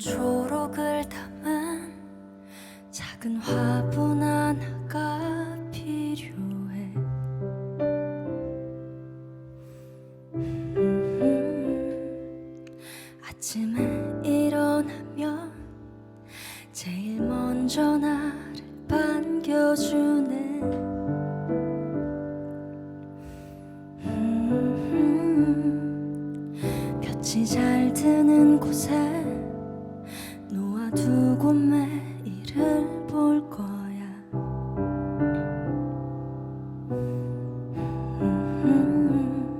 초록을 담은 작은 화분 하나가 필요해. 음, 아침에 일어나면 제일 먼저 나를 반겨주네 두고 매일을 볼 거야. 음,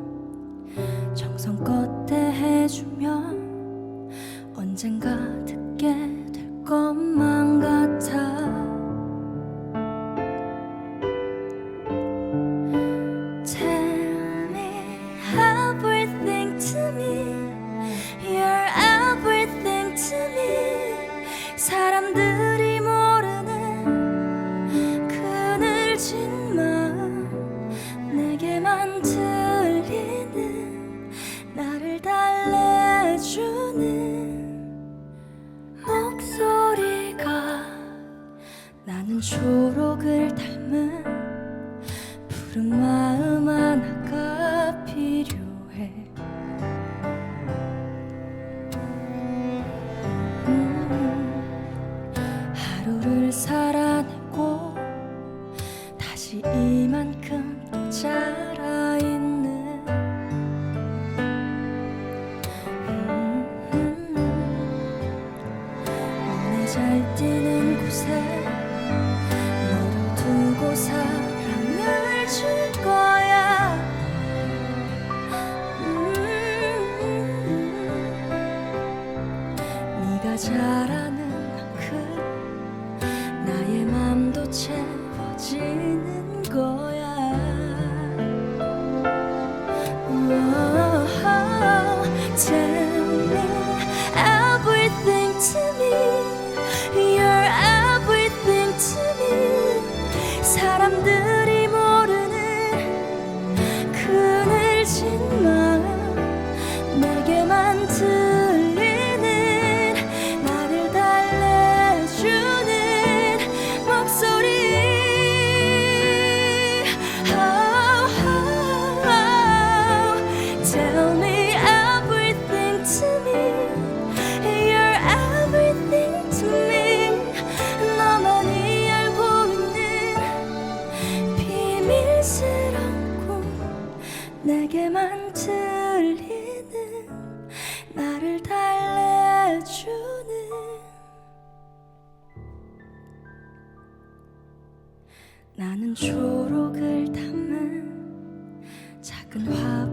정성껏 대해주면 언젠가 마음 내게만 들리는 나를 달래주는 목소리가 나는 초록을 닮은 푸른 마음 하나가 필요해. 음, 하루를 다시 이만큼 또 자라있는. 눈에 잘 띄는 곳에 너를 두고 사랑을 줄 거야. 음, 네가 잘하는 만큼 나의 맘도 채워지는 거야 Oh, Tell 나는 초록을 담은 작은 화